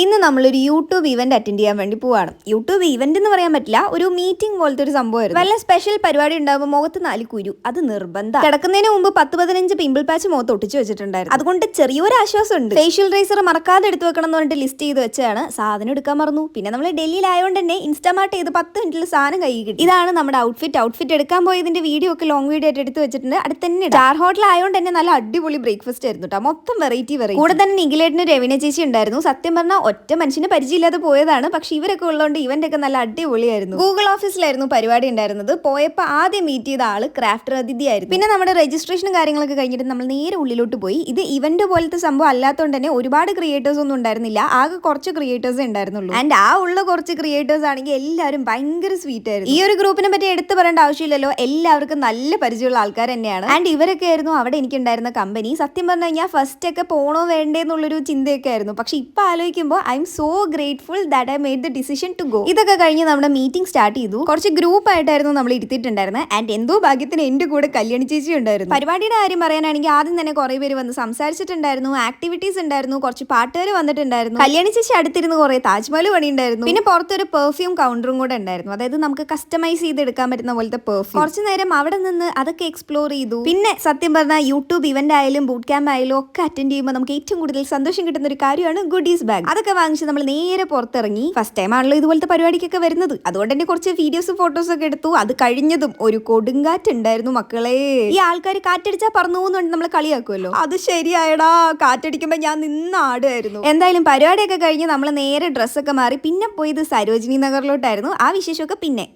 ഇന്ന് നമ്മളൊരു YouTube event attend ചെയ്യാൻ വേണ്ടി പോവാണ്. യൂട്യൂബ് ഇവന്റ് എന്ന് പറയാൻ പറ്റില്ല ഒരു മീറ്റിംഗ് പോലത്തെ ഒരു സംഭവമായിരുന്നു. വല്ല സ്പെഷ്യൽ പരിപാടി ഉണ്ടാകുമ്പോൾ മുഖത്ത് നാല് കുരു അത് നിർബന്ധം. കിടക്കുന്നതിന് മുമ്പ് പത്ത് പതിനഞ്ച് പിമ്പിൾ പാച്ച് മുഖത്ത് ഒട്ടിച്ചു വെച്ചിട്ടുണ്ടായിരുന്നു. അതുകൊണ്ട് ചെറിയൊരു ആശ്വാസം ഉണ്ട് ഫേഷ്യൽ റൈസർ മറക്കാതെ എടുത്തു വെക്കണം എന്ന് പറഞ്ഞിട്ട് ലിസ്റ്റ് ചെയ്ത് വെച്ചാണ് സാധനം എടുക്കാൻ മറന്നു. പിന്നെ നമ്മൾ ഡൽഹിയിലായതുകൊണ്ട് തന്നെ ഇൻസ്റ്റാമാർട്ട് ചെയ്ത് പത്ത് മിനിറ്റിൽ സാധനം കൈ കിട്ടി. ഇതാണ് നമ്മുടെ ഔട്ട്ഫിറ്റ് ഔട്ട്ഫിറ്റ് എടുക്കാൻ പോയതിന്റെ വീഡിയോ ഒക്കെ ലോങ് വീഡിയോ ആയിട്ട് എടുത്ത് വെച്ചിട്ടുണ്ട്. അടുത്ത് തന്നെ സ്റ്റാർ ഹോട്ടൽ ആയതുകൊണ്ട് തന്നെ നല്ല അടിപൊളി ബ്രേക്ക്ഫാസ്റ്റ് ആയിരുന്നു കേട്ടോ മൊത്തം വെറൈറ്റി വെറൈറ്റി കൂടെ തന്നെ നിഖിലേട്ടിന് രവിന ചേച്ചി ഉണ്ടായിരുന്നു. സത്യം പറഞ്ഞാൽ ഒറ്റ മനുഷ്യന് പരിചയമില്ലാതെ പോയതാണ്. പക്ഷെ ഇവരൊക്കെ ഉള്ളതുകൊണ്ട് ഇവന്റ് ഒക്കെ നല്ല അടിപൊളിയായിരുന്നു. ഗൂഗിൾ ഓഫീസിലായിരുന്നു പരിപാടി ഉണ്ടായിരുന്നത്. പോയപ്പോൾ ആദ്യം മീറ്റ് ചെയ്ത ആൾ ക്രാഫ്റ്റർ അതിഥിയായിരുന്നു. പിന്നെ നമ്മുടെ രജിസ്ട്രേഷനും കാര്യങ്ങളൊക്കെ കഴിഞ്ഞിട്ട് നമ്മൾ നേരെ ഉള്ളിലോട്ട് പോയി. ഇത് ഇവന്റ് പോലത്തെ സംഭവം അല്ലാത്തതുകൊണ്ട് തന്നെ ഒരുപാട് ക്രിയേറ്റേഴ്സ് ഒന്നും ഉണ്ടായിരുന്നില്ല. ആകെ കുറച്ച് ക്രിയേറ്റേഴ്സ് ഉണ്ടായിരുന്നുള്ളൂ. ആൻഡ് ആ ഉള്ള കുറച്ച് ക്രിയേറ്റേഴ്സ് ആണെങ്കിൽ എല്ലാവരും ഭയങ്കര സ്വീറ്റ് ആയിരുന്നു. ഈ ഒരു ഗ്രൂപ്പിനെ പറ്റി എടുത്തു പറയേണ്ട ആവശ്യമില്ലല്ലോ. എല്ലാവർക്കും നല്ല പരിചയമുള്ള ആൾക്കാർ തന്നെയാണ്. ആൻഡ് ഇവരൊക്കെ ആയിരുന്നു അവിടെ എനിക്കുണ്ടായിരുന്ന കമ്പനി സത്യം പറഞ്ഞു കഴിഞ്ഞാൽ ഫസ്റ്റ് ഒക്കെ പോണോ വേണ്ടേ എന്നുള്ളൊരു ചിന്തയൊക്കെ ആയിരുന്നു. പക്ഷെ ഇപ്പൊ ആലോചിക്കുമ്പോൾ I'm so grateful that I made the decision to go ഇതൊക്കെ കഴിഞ്ഞ് നമ്മുടെ മീറ്റിംഗ് സ്റ്റാർട്ട് ചെയ്തു. കുറച്ച് ഗ്രൂപ്പ് ആയിട്ടായിരുന്നു നമ്മൾ ഇരുത്തിയിട്ടുണ്ടായിരുന്നത്. ആൻഡ് എന്തോ ഭാഗ്യത്തിന് എന്റെ കൂടെ കല്യാണി ചേച്ചി ഉണ്ടായിരുന്നു. പരിപാടിയുടെ കാര്യം പറയാനാണെങ്കിൽ ആദ്യം തന്നെ കുറെ പേര് വന്ന് സംസാരിച്ചിട്ടുണ്ടായിരുന്നു. ആക്ടിവിറ്റീസ് ഉണ്ടായിരുന്നു. കുറച്ച് പാട്ടുകാർ വന്നിട്ടുണ്ടായിരുന്നു. കല്യാണി ചേച്ചി അടുത്തിരുന്ന് കുറെ താജ്മഹൽ പണിയുണ്ടായിരുന്നു. പിന്നെ പുറത്തൊരു പെർഫ്യൂം കൗണ്ടറും കൂടെ ഉണ്ടായിരുന്നു. അതായത് നമുക്ക് കസ്റ്റമൈസ് ചെയ്ത് എടുക്കാൻ പറ്റുന്ന പോലത്തെ പെർഫ്യൂം കുറച്ച് നേരം അവിടെ നിന്ന് അതൊക്കെ എക്സ്പ്ലോർ ചെയ്തു. പിന്നെ സത്യം പറഞ്ഞാൽ യൂട്യൂബ് ഇവന്റ് ആയാലും ബൂട്ട് ക്യാമ്പ് ആയാലും ഒക്കെ അറ്റൻഡ് ചെയ്യുമ്പോൾ നമുക്ക് ഏറ്റവും കൂടുതൽ സന്തോഷം കിട്ടുന്ന ഒരു കാര്യമാണ് ഗുഡീസ് ബാഗ് അതൊക്കെ വാങ്ങിച്ച് നമ്മൾ നേരെ പുറത്തിറങ്ങി ഫസ്റ്റ് ടൈം ആണല്ലോ ഇതുപോലത്തെ പരിപാടിക്കൊക്കെ വരുന്നത്. അതുകൊണ്ട് തന്നെ കുറച്ച് വീഡിയോസ് ഫോട്ടോസ് ഒക്കെ എടുത്തു. അത് കഴിഞ്ഞതും ഒരു കൊടുങ്കാറ്റ് ഉണ്ടായിരുന്നു മക്കളെ. ഈ ആൾക്കാർ കാറ്റടിച്ചാ പറന്നു പോകുന്നുണ്ട് നമ്മൾ കളിയാക്കുമല്ലോ അത് ശരിയായടാ. കാറ്റടിക്കുമ്പോ ഞാൻ നിന്ന് ആടുമായിരുന്നു എന്തായാലും പരിപാടിയൊക്കെ കഴിഞ്ഞ് നമ്മൾ നേരെ ഡ്രസ്സൊക്കെ മാറി. പിന്നെ പോയത് സരോജിനി നഗറിലോട്ടായിരുന്നു. ആ വിശേഷമൊക്കെ പിന്നെ.